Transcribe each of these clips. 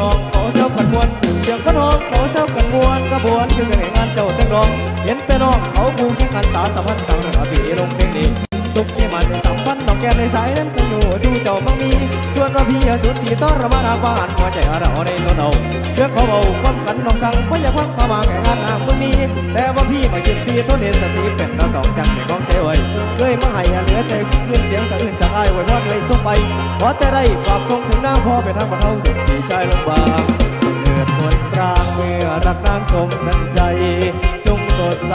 นองขอเจ้ากันมวนเสียงขนองขอเจ้ากันมวนกระบวนคือกันงานเจ้าตั้งรอง เห็นแต่น้องเขาบูแข่งขันตาสัมพันธ์ต่างระพี่ลงเพลงนี้สุขที่มันสัมพันธ์น้องแก้ในสายนั้นจะอยู่ชู่เจ้าบังมี ส่วนว่าพี่สุดที่ต้อนรับมาบ้านหัวใจเราในตันเอาเรื่องเขาเบาความกันน้องสั่งเพยาพักมาบางแข่งงานน้ำมึงมี แต่ว่าพี่มาจุดที่ต้นเห็นสติเป็นเราต้องจังในกองใจไว้เลยมาให้ เหลือใจขึ้นเสียงสะอื้นจากไอ้ไว้พอดเลยส่งไปขอแต่ได้ฝากส่งถึงน้าพ่อเป็นทางบรรเทาสุดที่ชายลงบางเกิดมนตรางเมื่อรักนางคงนั้นใจ จงสดใส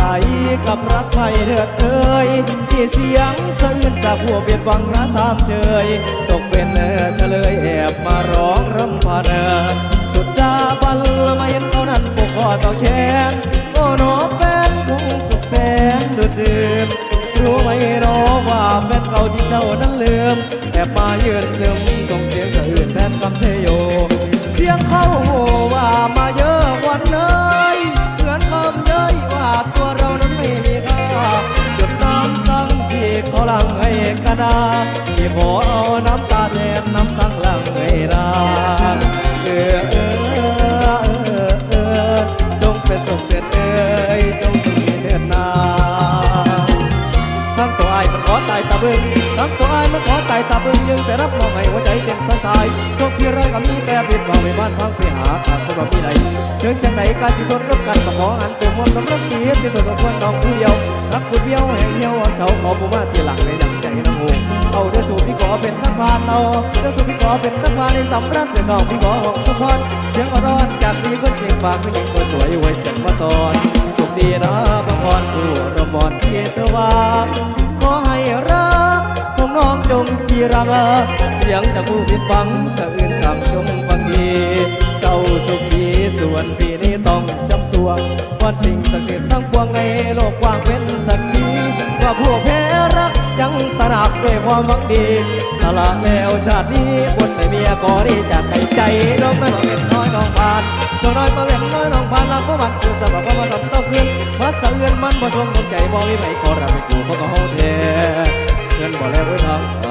กับรักไทยเถิดเอ่ยที่เสียงสะอื้นจากหัวเบียดวังนะสามเชยตกเป็นเออเฉลยแอบมาร้องรำพันเออสุดจาบันลม่เห็นเขานั้นปกคอต่อแขนโอ้หนอแฟนคงสุขแสนดุดดื่มรู้ไหม หนอว่าแฟนเขาที่เจ้านั้นลืมแอบมาเยือนซึมส่งเสียงสะอื้นแทนคำเทโย เสียงเขาโว่ามาเยอะกว่าเนยเหมือนคำเย้ยว่าตัวเรานั้นไม่มีค่าหยดน้ำสังพี่เขาลังให้กระดาษพี่ขอเอาน้ำตาแทนน้ำสังลังให้ดา ขอตายตาบึงยังแต่รับมองให้หัวใจเต็มสายสายโชคพี่ร้อยก็มีแต่ผิดหวังไม่บ้านพังไปหาทางคนแบบมีไหนเชิงจากไหนการสิทนรับกันมาขออันตัวมวลน้ำรับเกียรติที่ตัวของคนน้องผู้เดียวรักผู้เดียวแห่งเดียวเอาเฉาขอผู้มาที่หลังในดังใจน้องหูเอาเดี๋ยวสู่พี่ขอเป็นทักพานเอาเดี๋ยวสู่พี่ขอเป็นทักพานในสำรันเดี๋ยวน้องพี่ขอของสุพรเสียงอ่อนจากดีคนเก่งปากผู้หญิงคนสวยไว้เสียงมาตอนโชคดีนะบางพรผู้รบอนเทตวาขอรักขอ งน้องจงจีรังเสียงจากผู้ผิดหวังสะอื่นสั่งจงฟังดีเจ้าสุขีส่วนพี่นี้ต้องจำสวงวันสิ่งศักดิ์สิทธิ์ทั้งปวงในโลกกว้างเป็นสักขีว่าผู้แพ้รักยังตระหนักด้วยความหวังดีสละแล้วชาตินี้บนในเมียก็ได้จากใจใจน้องน้อยมาเป็นน้อยน้องผ่านน้องน้อยมาเป็นน้อยน้องผ่านรักก็มันคือสบับว่ามาสัมเต้าขึ้นมาสะเอือนมันบ่ทรงดวงใจบ่มีไหขอรับไปกูเขาก็เฮาแท้เงินบ่แล้วไว้ทาง